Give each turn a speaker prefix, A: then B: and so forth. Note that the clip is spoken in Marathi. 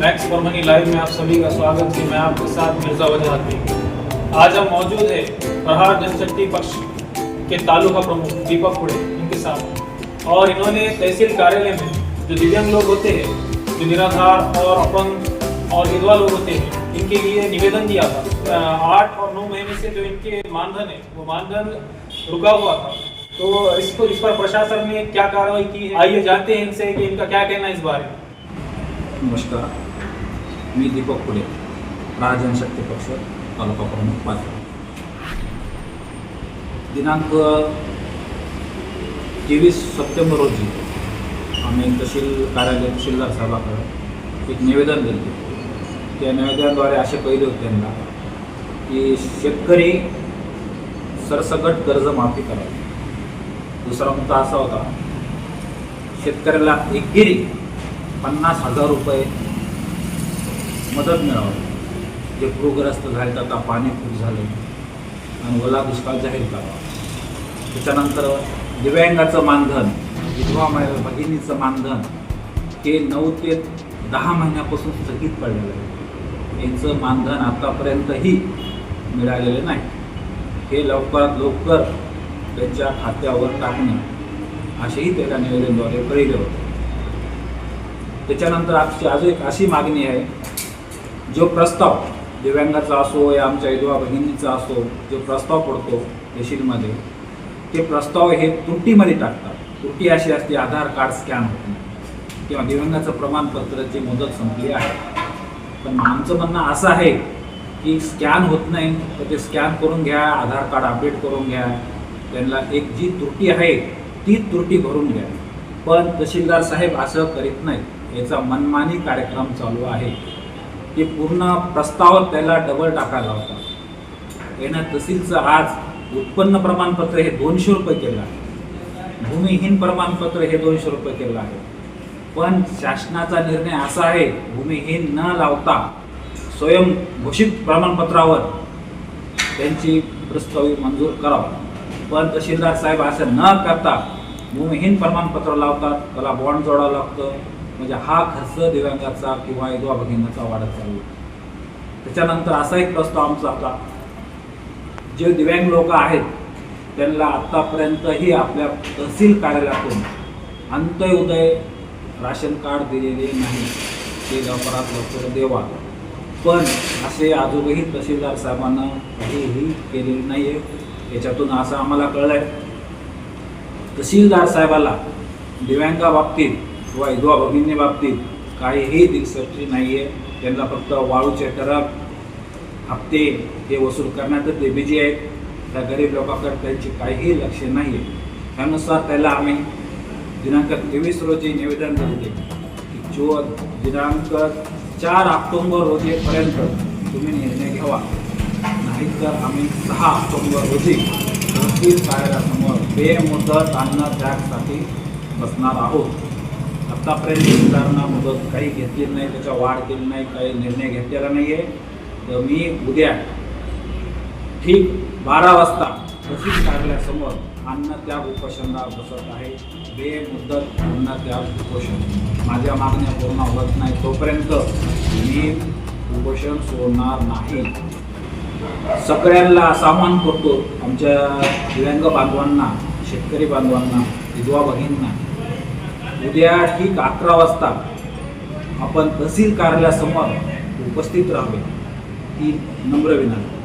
A: मैक्स परमनी लाइव में आप सभी का स्वागत है। मैं आपके साथ मिर्ज़ा वजह आज हम मौजूद है प्रहार जनशक्ति पक्ष के तालुका प्रमुख दीपक खुड़े इनके सामने। और इन्होंने तहसील कार्यालय में जो दिव्यांग लोग होते हैं, जो निराधार और अपंग और विधवा लोग होते हैं, इनके लिए निवेदन दिया था। आठ और नौ महीने से जो इनके मानधन है, वो मानधन रुका हुआ था। तो इसको, इस पर प्रशासन ने क्या कार्रवाई की आइए जानते हैं इनसे कि इनका क्या कहना है इस बारे में।
B: नमस्कार। मी दीपक फुले जनशक्ती पक्ष तालुका प्रमुख पाचोड दिनांक तेवीस सप्टेंबर रोजी आम्ही तहसील कार्यालय तहसीलदार साहेबाकडं एक निवेदन दिले त्या निवेदनाद्वारे असे पहिले होते त्यांना की शेतकरी सरसकट कर्जमाफी करावी. दुसरा मुद्दा असा होता शेतकऱ्याला एकेरी पन्नास हजार रुपये मदत मिळावी. जे पूरग्रस्त झाले तर आता पाणी खूप झाले आणि ओला दुष्काळ जाहीर करावा. त्याच्यानंतर दिव्यांगाचं मानधन विधवा भगिनीचं मानधन हे नऊ ते दहा महिन्यापासून स्थगित पडलेलं आहे. यांचं मानधन आतापर्यंतही मिळालेलं नाही. हे लवकरात लवकर त्यांच्या खात्यावर टाकणे असेही त्याला निवेदनद्वारे कळले होते. त्याच्यानंतर आजची अजून एक अशी मागणी आहे जो प्रस्ताव दिव्यांगाचा असो या आमच्या विधवा बहिणीचा असो जो प्रस्ताव पडतो तहसीलमध्ये ते प्रस्ताव हे त्रुटीमध्ये टाकतात. त्रुटी अशी असते आधार कार्ड स्कॅन होत नाही. किंवा दिव्यांगाचं प्रमाणपत्राची मुदत संपली आहे. पण आमचं म्हणणं असं आहे की स्कॅन होत नाही तर ते स्कॅन करून घ्या आधार कार्ड अपडेट करून घ्या. त्यांना एक जी त्रुटी आहे ती त्रुटी भरून घ्या. पण तहसीलदार साहेब असं करीत नाहीत. याचा मनमानी कार्यक्रम चालू आहे. ते पूर्ण प्रस्ताव त्याला डबल टाकायला होता. यानं तहसीलचं आज उत्पन्न प्रमाणपत्र हे दोनशे रुपये केलं आहे. भूमिहीन प्रमाणपत्र हे दोनशे रुपये केलं आहे. पण शासनाचा निर्णय असा आहे भूमिहीन न लावता स्वयंघोषित प्रमाणपत्रावर त्यांची प्रस्तावी मंजूर करावं. पण तहसीलदार साहेब असं न करता भूमिहीन प्रमाणपत्र लावतात त्याला बॉन्ड जोडावं लागतं. म्हणजे हा खर्च दिव्यांगाचा किंवा विधवा भगिनीचा वाढत चालू त्याच्यानंतर असा एक प्रस्ताव आमचा होता. जे दिव्यांग लोक आहेत त्यांना आत्तापर्यंतही आपल्या तहसील कार्यालयातून अंत्योदय राशन कार्ड दिलेले नाही. ते लवकरात लवकर देवा. पण असे आजोबाही तहसीलदार साहेबांना काहीही केलेले नाही आहे याच्यातून असं आम्हाला कळलं आहे तहसीलदार साहेबाला दिव्यांगाबाबतीत किंवा विधवा भगिनी बाबतीत काहीही दिलसष्टी नाही आहे त्यांना फक्त वाळूचे ठरक हप्ते हे वसूल करण्यातच ते बिजी आहेत. त्या गरीब लोकांकडे त्यांची काहीही लक्ष नाही आहे त्यानुसार त्याला आम्ही दिनांक तेवीस रोजी निवेदन दिले की जो दिनांक चार ऑक्टोंबर रोजीपर्यंत तुम्ही निर्णय घ्यावा. नाहीतर आम्ही सहा ऑक्टोंबर रोजी तहसील कार्यालयासमोर बेमुदत अन्न त्यागसाठी बसणार आहोत. आत्तापर्यंत सुधारणा मुदत काही घेतलेली नाही त्याच्या वाढ केली नाही काही निर्णय घेतलेला नाही आहे तर मी उद्या ठीक बारा वाजता तहसील कार्यालयासमोर अन्न त्याग उपोषणाला बसत आहे. बेमुदत अन्न त्याग उपोषण. माझ्या मागण्या पूर्ण होत नाही. तोपर्यंत मी उपोषण सोडणार नाही. सगळ्यांना सामान करतो. आमच्या दिव्यांग बांधवांना शेतकरी बांधवांना विधवा भगिनींना. उद्या ठीक अकरा वाजता आपण तहसील कार्यालयासमोर उपस्थित राहावे ही नम्र विनंती.